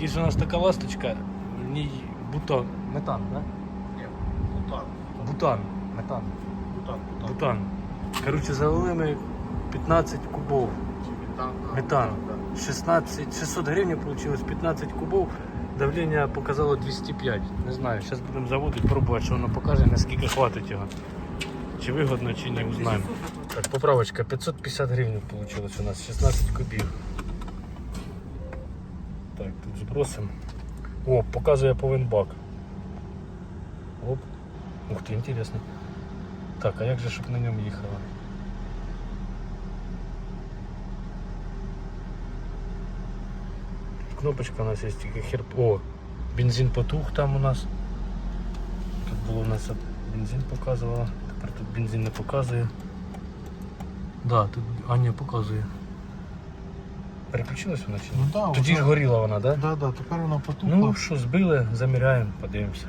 Є у нас така ласточка, в ній бутан. Метан, да? Ні, бутан. Бутан. Метан. Бутан, бутан. Бутан. Коротше, залили ми 15 кубов. Метан? Метан. 16, 600 гривень вийшло, 15 кубов. Давлення показало 205. Не знаю, зараз будемо заводити, пробувати, що воно покаже, наскільки хватить його. Чи вигодно, чи не узнаємо. Так, поправочка, 550 гривень вийшло у нас, 16 кубів. Так, тут збросимо. О, показує повен бак. Оп. Ух ти, інтересно. Так, а як же, щоб на ньому їхало? Кнопочка у нас є тільки хер... О, бензин потух там у нас. Тут було у нас бензин показувало. Тепер тут бензин не показує. Да, тут Аня показує. Переключилась вона чи ні? Ну да, Тоді вже- ж горіла вона, так? Да? Да, да, тепер вона потухла. Ну що, збили, заміряємо, подивимося.